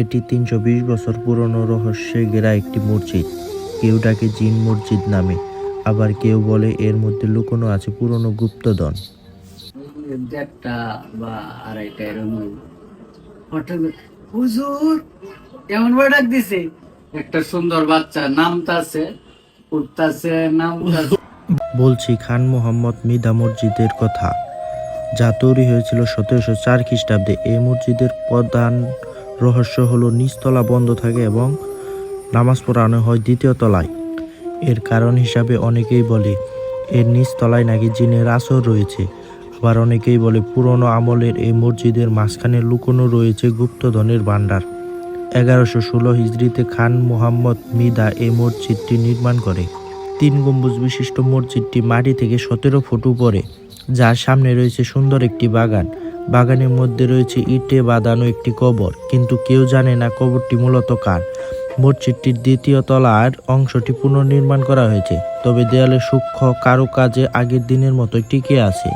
এটি তিনশো বিশ বছর পুরনো রহস্যে ঘেরা একটি মসজিদ। কেউ ডাকে জিন মসজিদ নামে আবার কেউ বলে এর মধ্যে লুকোনো আছে পুরনো গুপ্তধন। দেড়টা বা আড়াইটা এরকম হঠাৎ হুজুর এমন ভাবে ডাক দিছে? একটা সুন্দর বাচ্চা নামতাছে উঠতাছে নামতাছে বলছি খান মোহাম্মদ মিদা মসজিদের কথা। যা তৈরি হয়েছিল সতেরোশো চার খ্রিস্টাব্দে। এই মসজিদের প্রধান রহস্য হলো, নিচতলা বন্ধ থাকে এবং নামাজ পড়ানো হয় দ্বিতীয় তলায়। এর কারণ হিসাবে অনেকেই বলে, এর নিচতলায় নাকি জিনের আসর রয়েছে। আবার অনেকেই বলে, পুরনো আমলের এই মসজিদের মাঝখানে লুকোনো রয়েছে গুপ্তধনের ভাণ্ডার। এগারোশো ষোলো হিজড়িতে খান মোহাম্মদ মিদা এই মসজিদটি নির্মাণ করে। তিন গম্বুজ বিশিষ্ট মসজিদটি মাটি থেকে সতেরো ফুট উপরে, যার সামনে রয়েছে সুন্দর একটি বাগান। বাগানের মধ্যে রয়েছে ইটে বাঁধানো একটি কবর, কিন্তু কেউ জানে না কবরটি মূলত কার। মসজিদটির দ্বিতীয় তলার অংশটি পুনর্নির্মাণ করা হয়েছে, তবে দেয়ালে সূক্ষ্ম কারুকাজে আগের দিনের মতোই টিকে আছে।